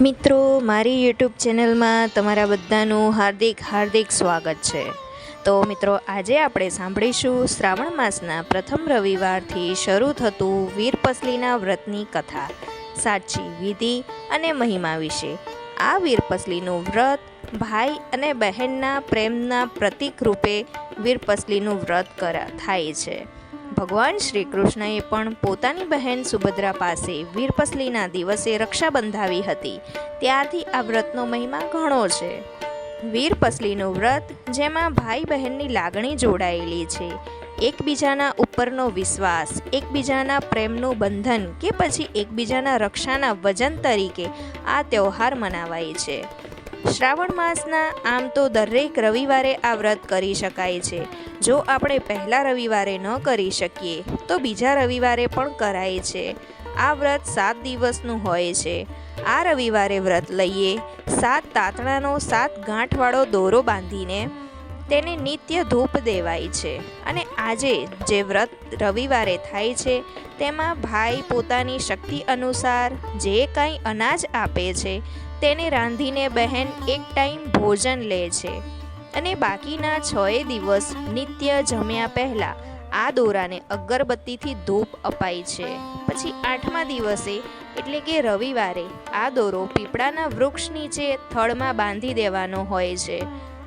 મિત્રો, મારી યુટ્યુબ ચેનલમાં તમારા બધાનું હાર્દિક હાર્દિક સ્વાગત છે. તો મિત્રો, આજે આપણે સાંભળીશું શ્રાવણ માસના પ્રથમ રવિવારથી શરૂ થતું વીરપસલીના વ્રતની કથા, સાચી વિધિ અને મહિમા વિશે. આ વીરપસલીનું વ્રત ભાઈ અને બહેનના પ્રેમના પ્રતીક રૂપે વીરપસલીનું વ્રત કરા, થાય છે. ભગવાન શ્રી કૃષ્ણએ પણ પોતાની બહેન સુભદ્રા પાસે વીરપસલીના દિવસે રક્ષા બંધાવી હતી. ત્યારથી આ વ્રતનો મહિમા ઘણો છે. વીરપસલીનું વ્રત, જેમાં ભાઈ બહેનની લાગણી જોડાયેલી છે. એકબીજાના ઉપરનો વિશ્વાસ, એકબીજાના પ્રેમનું બંધન કે પછી એકબીજાના રક્ષાના વજન તરીકે આ તહેવાર મનાવાય છે. શ્રાવણ માસના આમ તો દરેક રવિવારે આ વ્રત કરી શકાય છે. જો આપણે પહેલા રવિવારે ન કરી શકીએ, તો બીજા રવિવારે પણ કરાય છે. આ વ્રત સાત દિવસનું હોય છે. આ રવિવારે વ્રત લઈએ, સાત તાતણાનો સાત ગાંઠવાળો દોરો બાંધીને તેને નિત્ય ધૂપ દેવાય છે. અને આજે જે વ્રત રવિવારે થાય છે, તેમાં ભાઈ પોતાની શક્તિ અનુસાર જે કાંઈ અનાજ આપે છે તેને રાંધીને બહેન એક ટાઈમ ભોજન લે છે. અને બાકીના છએ દિવસ નિત્ય જમ્યા પહેલાં આ દોરાને અગરબત્તીથી ધૂપ અપાય છે. પછી આઠમા દિવસે, એટલે કે રવિવારે, આ દોરો પીપળાના વૃક્ષ નીચે થળમાં બાંધી દેવાનો હોય છે.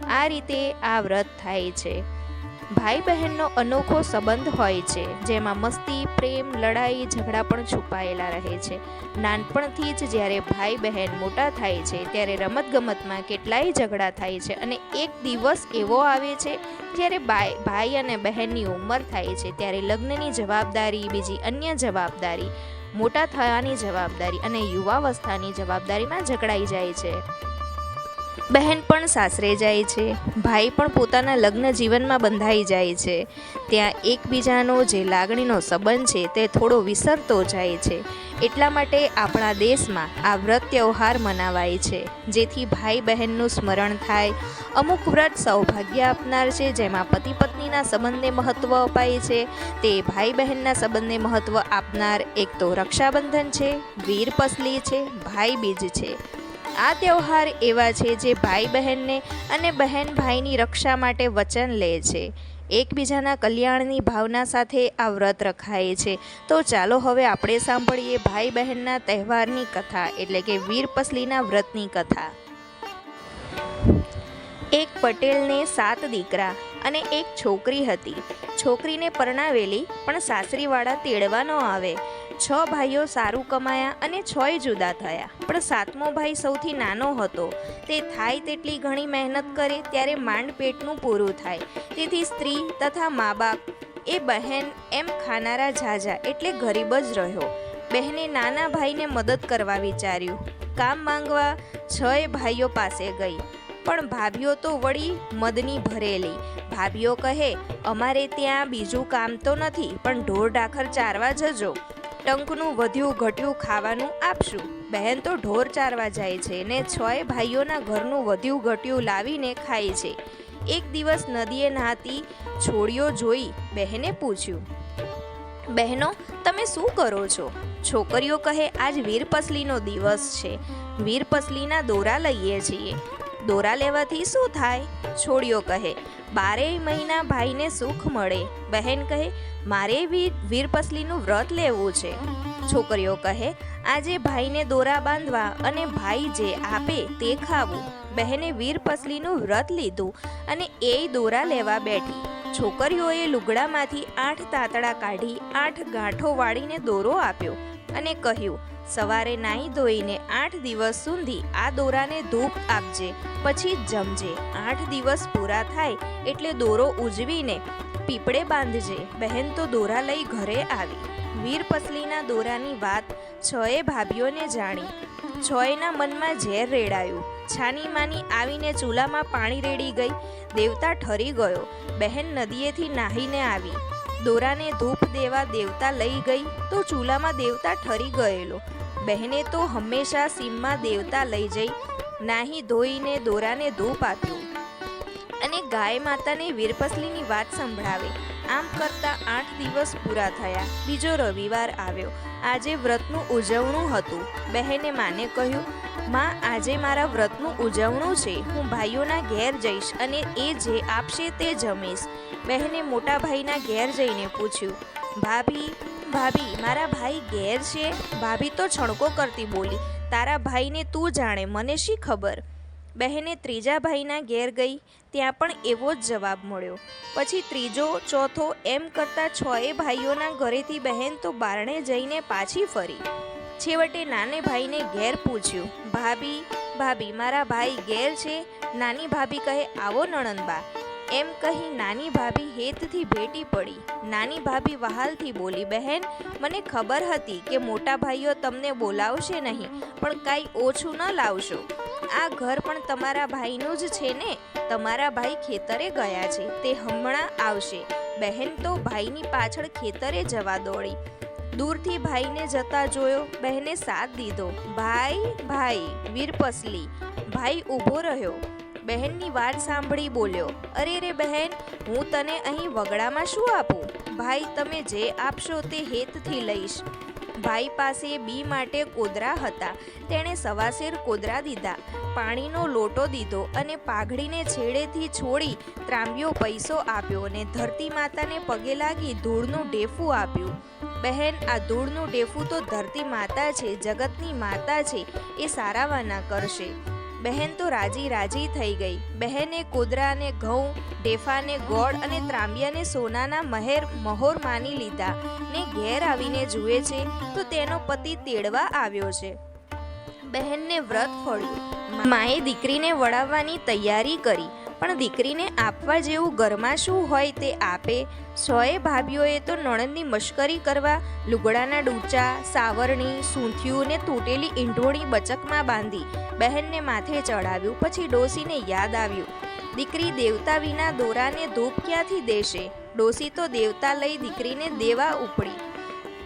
આ રીતે આ વ્રત થાય છે. ભાઈ બહેનનો અનોખો સંબંધ હોય છે, જેમાં મસ્તી, પ્રેમ, લડાઈ, ઝઘડા પણ છુપાયેલા રહે છે. નાનપણથી જ જ્યારે ભાઈ બહેન મોટા થાય છે, ત્યારે રમતગમતમાં કેટલાય ઝઘડા થાય છે અને એક દિવસ એવો આવે છે, જ્યારે ભાઈ અને બહેનની ઉંમર થાય છે, ત્યારે લગ્નની જવાબદારી, બીજી અન્ય જવાબદારી, મોટા થવાની જવાબદારી અને યુવાવસ્થાની જવાબદારીમાં ઝઘડાઈ જાય છે. બહેન પણ સાસરે જાય છે, ભાઈ પણ પોતાના લગ્ન જીવનમાં બંધાઈ જાય છે. ત્યાં એકબીજાનો જે લાગણીનો સંબંધ છે તે થોડો વિસરતો જાય છે. એટલા માટે આપણા દેશમાં આ વ્રત તહેવાર મનાવાય છે, જેથી ભાઈ બહેનનું સ્મરણ થાય. અમુક વ્રત સૌભાગ્ય આપનાર છે, જેમાં પતિ પત્નીના સંબંધને મહત્ત્વ અપાય છે. તે ભાઈ બહેનના સંબંધને મહત્ત્વ આપનાર એક તો રક્ષાબંધન છે, વીર પસલી છે, ભાઈ બીજ છે. આ તહેવાર એવા છે જે ભાઈ બહેનને અને બહેન ભાઈની રક્ષા માટે વચન લે છે. એકબીજાના કલ્યાણની ભાવના સાથે આ વ્રત રખાય છે. તો ચાલો હવે આપણે સાંભળીએ ભાઈ બહેનના તહેવારની કથા, એટલે કે વીરપસલીના વ્રતની કથા. એક પટેલને સાત દીકરા અને એક છોકરી હતી. છોકરીને પરણાવેલી, પણ સાસરીવાળા તેડવા ન આવે. છ ભાઈઓ સારું કમાયા અને છય જુદા થયા. પણ સાતમો ભાઈ સૌથી નાનો હતો. તે થાય તેટલી ઘણી મહેનત કરે ત્યારે માંડ પેટનું પૂરું થાય. તેથી સ્ત્રી તથા મા બાપ, એ બહેન એમ ખાનારા ઝાઝા એટલે ગરીબ જ રહ્યો. બહેને નાના ભાઈને મદદ કરવા વિચાર્યું. કામ માંગવા છય ભાઈઓ પાસે ગઈ. પણ ભાભીઓ તો વળી મદની ભરેલી. ભાભીઓ કહે, અમારે ત્યાં બીજું કામ તો નથી, પણ ઢોર ઢાખર ચારવા જજો. ટંકનું વધ્યું, ઘટ્યું ખાવાનું આપશું. બહેન તો ઢોર ચારવા જાય છે ને છય ભાઈઓના ઘરનું વધ્યું, ઘટ્યું લાવીને ખાય છે. એક દિવસ નદીએ નહાતી છોડીઓ જોઈ બહેને પૂછ્યું, બહેનો, તમે શું કરો છો? છોકરીઓ કહે, આજ વીરપસલીનો દિવસ છે. વીરપસલીના દોરા લઈએ છીએ. દોરા લેવાથી શું થાય? છોડીઓ કહે બારેય મહિના ભાઈને સુખ મળે. બહેન કહે, મારે વીર, વીરપસલીનું વ્રત લેવું છે. છોકરીઓ કહે, આજે ભાઈને દોરા બાંધવા અને ભાઈ જે આપે તે ખાવું. બહેને વીરપસલીનું વ્રત લીધું અને એ દોરા લેવા બેઠી. છોકરીઓએ લુગડામાંથી આઠ તાતડા કાઢી, આઠ ગાંઠો વાળીને દોરો આપ્યો. અને કહ્યું, સવારે નાહી ધોઈને આઠ દિવસ સુધી આ દોરાને ધૂપ આપજે, પછી જમજે. આઠ દિવસ પૂરા થાય એટલે દોરો ઉજવીને પીપળે બાંધજે. બહેન તો દોરા લઈ ઘરે આવી. વીરપસલીના દોરાની વાત છએ ભાભીઓને જાણી. છયના મનમાં ઝેર રેડાયું. છાની માની આવીને ચૂલામાં પાણી રેડી ગઈ. દેવતા ઠરી ગયો. બહેન નદીએથી નાહીને આવી. દોરાને ધૂપ દેવા દેવતા લઈ ગઈ તો ચૂલામાં દેવતા ઠરી ગયેલો. બહેને તો હંમેશા સીમમાં દેવતા લઈ જઈ, નાહી ધોઈને દોરાને ધૂપ આપ્યું. અને ગાય માતાને વીરપસલીની વાત સંભળાવે. આમ કરતાં આઠ દિવસ પૂરા થયા. બીજો રવિવાર આવ્યો. આજે વ્રતનું ઉજવણું હતું. બહેને માને કહ્યું, માં, આજે મારા વ્રતનું ઉજવણું છે. હું ભાઈઓના ઘેર જઈશ અને એ જે આપશે તે જમીશ. બહેને મોટા ભાઈના ઘેર જઈને પૂછ્યું, ભાભી ભાભી, મારા ભાઈ ઘેર છે? ભાભી તો છણકો કરતી બોલી. તારા ભાઈને તું જાણે, મને શી ખબર? બહેને ત્રીજા ભાઈના ઘેર ગઈ, ત્યાં પણ એવો જ જવાબ મળ્યો. પછી ત્રીજો, ચોથો એમ કરતાં છએ ભાઈઓના ઘરેથી બહેન તો બારણે જઈને પાછી ફરી. છેવટે નાને ભાઈને ઘેર પૂછ્યું, ભાભી ભાભી, મારા ભાઈ ઘેર છે? નાની ભાભી કહે, આવો નણંદબા. એમ કહી નાની ભાભી હેતથી ભેટી પડી. નાની ભાભી વહાલથી બોલી, બહેન, મને ખબર હતી કે મોટા ભાઈઓ તમને બોલાવશે નહીં, પણ કાંઈ ઓછું ન લાવશો. આ ઘર પણ તમારા ભાઈનું જ છે ને? તમારા ભાઈ ખેતરે ગયા છે, તે હમણાં આવશે. બહેન તો ભાઈની પાછળ ખેતરે જવા દોડી. દૂરથી ભાઈને જતા જોયો, બહેને સાથ દીધો. ભાઈ ભાઈ, વીરપસલી. ભાઈ ઊભો રહ્યો. બહેનની વાત સાંભળી બોલ્યો, અરે રે બહેન, હું તને અહીં વગડામાં શું આપું? ભાઈ, તમે જે આપશો તે હેતથી લઈશ. ભાઈ પાસે બી માટે કોદરા હતા. તેણે સવાસેર કોદરા દીધા. પાણીનો લોટો દીધો અને પાઘડીને છેડેથી છોડી ત્રાંબ્યો પૈસો આપ્યો અને ધરતી માતાને પગે લાગી ધૂળનું ડેફું આપ્યું. બહેન, આ ધૂળનું ડેફું તો ધરતી માતા છે, જગતની માતા છે, એ સારાવાના કરશે. બહેન તો રાજી રાજી થઈ ગઈ. બહેને કોદરાને ઘઉં ડેફાને ગોળ અને ત્રાંબિયાને સોનાના મહેર, મહોર માની લીધા. ને ઘેર આવીને જુએ છે તો તેનો પતિ તેડવા આવ્યો છે. બહેનને વ્રત ફળ્યું. માએ દીકરીને વળાવવાની તૈયારી કરી. પણ દીકરીને આપવા જેવું ઘરમાં શું હોય તે આપે. સોએ ભાભીઓએ તો નણંદની મશ્કરી કરવા લુગડાના ડૂચા, સાવરણી, સૂંથિયું ને તૂટેલી ઈંઢોણી બચકમાં બાંધી બહેનને માથે ચડાવ્યું, પછી ડોસીને યાદ આવ્યું. દીકરી દેવતા વિના દોરાને ધૂપ ક્યાંથી દેશે? ડોસી તો દેવતા લઈ દીકરીને દેવા ઉપડી.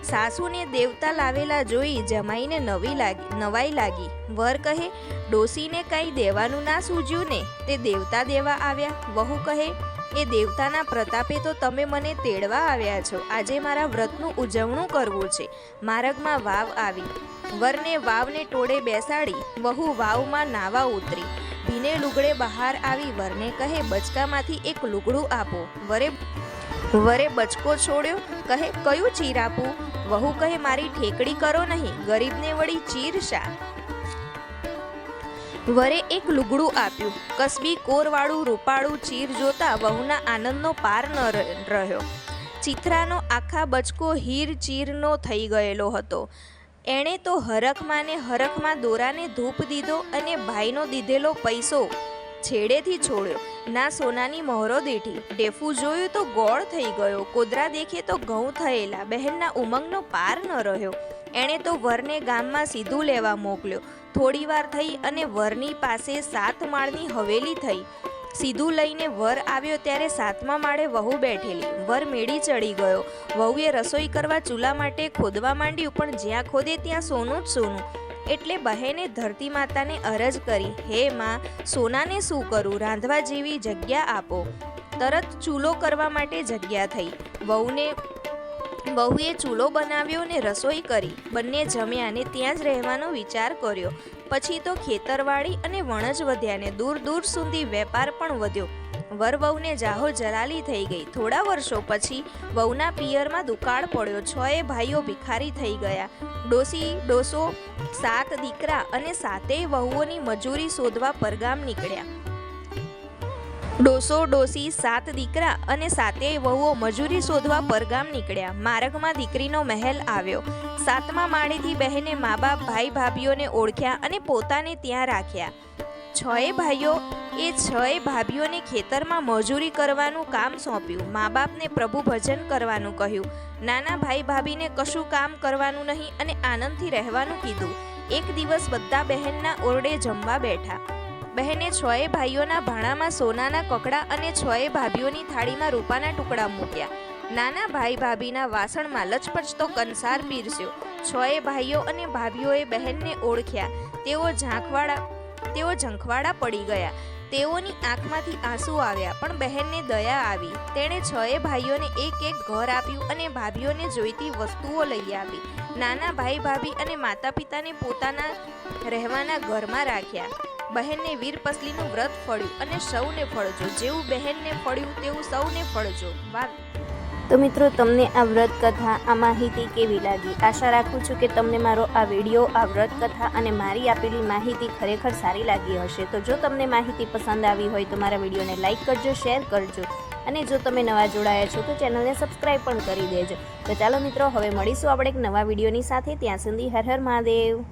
સાસુને દેવતા લાવેલા જોઈ જમાઈને નવી લાગી, નવાઈ લાગી. વર કહે, ડોસીને કાંઈ દેવાનું ના સૂજ્યું ને? તે દેવતા દેવા આવ્યા. વહુ કહે, એ દેવતાના પ્રતાપે તો તમે મને તેડવા આવ્યા છો. આજે મારા વ્રતનું ઉજવણું કરવું છે. માર્ગમાં વાવ આવી. વરને વાવને ટોળે બેસાડી, વહુ વાવમાં નાવા ઉતરી. ભીને લુગડે બહાર આવી વરને કહે, બચકામાંથી એક લુગડું આપો. વરે વરે બચકો છોડ્યો, કહે, કયું ચીર આપું? વહુ કહે, મારી ઠેકડી કરો નહીં, ગરીબને વળી ચીર શા? વરે એક લુગડું આપ્યું. કસબી કોરવાળું રૂપાળું ચીર જોતા વહુના આનંદનો પાર ન રહ્યો. ચિત્રાનો આખા બચકો હીર ચીરનો થઈ ગયેલો હતો. એણે તો હરખમાં ને હરખમાં દોરાને ધૂપ દીધો અને ભાઈનો દીધેલો પૈસો છેડેથી છોડ્યો. ના સોનાની મહોરો દીઠી. ડેફું જોયું તો ગોળ થઈ ગયો. કોદરા દેખે તો ઘઉં થયેલા. બહેનના ઉમંગનો પાર ન રહ્યો. એણે તો વરને ગામમાં સીધું લેવા મોકલ્યો. થોડીવાર થઈ અને વરની પાસે સાત માળની હવેલી થઈ. સીધું લઈને વર આવ્યો ત્યારે સાતમા માળે વહુ બેઠેલી. વર મેળી ચડી ગયો. વહુએ રસોઈ કરવા ચૂલા માટે ખોદવા માંડ્યું, પણ જ્યાં ખોદે ત્યાં સોનું જ સોનું. એટલે બહેને ધરતી માતાને અરજ કરી, હે માં, સોનાને શું કરું? રાંધવા જેવી જગ્યા આપો. તરત ચૂલો કરવા માટે જગ્યા થઈ. વહુને, વહુએ ચૂલો બનાવ્યો ને રસોઈ કરી. બંને જમ્યા ને ત્યાં જ રહેવાનો વિચાર કર્યો. પછી તો ખેતરવાડી અને વણજ વધ્યા ને દૂર દૂર સુધી વેપાર પણ વધ્યો. વર વહુને જાહો જલાલી થઈ ગઈ. થોડા વર્ષો પછી વહુના પિયરમાં દુકાળ પડ્યો. છ એ ભાઈઓ ભિખારી થઈ ગયા. ડોસી, ડોસો, સાત દીકરા અને સાતેય વહુઓની મજૂરી શોધવા પરગામ નીકળ્યા. ડોસો, ડોસી, સાત દીકરા અને સાતેય વહુઓ મજૂરી શોધવા પરગામ નીકળ્યા. માર્ગમાં દીકરીનો મહેલ આવ્યો. સાતમા માળેથી બહેને મા બાપ, ભાઈ, ભાભીઓને ઓળખ્યા અને પોતાને ત્યાં રાખ્યા. છએ ભાઈઓ, એ છએ ભાભીઓને ખેતરમાં મજૂરી કરવાનું કામ સોંપ્યું. મા બાપને પ્રભુ ભજન કરવાનું કહ્યું. નાના ભાઈ ભાભીને કશું કામ કરવાનું નહીં અને આનંદથી રહેવાનું કીધું. એક દિવસ બધા બહેનના ઓરડે જમવા બેઠા. બહેને છએ ભાઈઓના ભાણામાં સોનાના કકડા અને છએ ભાભીઓની થાળીમાં રૂપાના ટુકડા મૂક્યા. નાના ભાઈ ભાભીના વાસણમાં લચપચતો કંસાર પીરસ્યો. છએ ભાઈઓ અને ભાભીઓએ બહેનને ઓળખ્યા. તેઓ ઝાંખવાળા તેઓ ઝંખવાડા પડી ગયા. તેઓની આંખમાંથી આંસુ આવ્યા, પણ બહેનને દયા આવી. તેણે છએ ભાઈઓને એક એક ઘર આપ્યું અને ભાભીઓને જોઈતી વસ્તુઓ લઈ આપી. નાના ભાઈ, ભાભી અને માતા પિતાને પોતાના રહેવાના ઘરમાં રાખ્યા. બહેનને વીર પસલીનું વ્રત ફળ્યું અને સૌને ફળજો. જેવું બહેનને ફળ્યું, તેવું સૌને ફળજો. વાહ. તો મિત્રો, તમને આ વ્રત કથા આ માહિતી કેવી લાગી? આશા રાખું છું કે તમને મારો આ વીડિયો, આ વ્રત કથા અને મારી આપેલી માહિતી ખરેખર સારી લાગી હશે. તો જો તમને માહિતી પસંદ આવી હોય તો મારા વિડીયોને લાઇક કરજો, શેર કરજો અને જો તમે નવા જોડાયા છો તો ચેનલને સબસ્ક્રાઈબ પણ કરી દેજો. તો ચાલો મિત્રો, હવે મળીશું આપણે એક નવા વિડીયોની સાથે. ત્યાં સુધી હર હર મહાદેવ.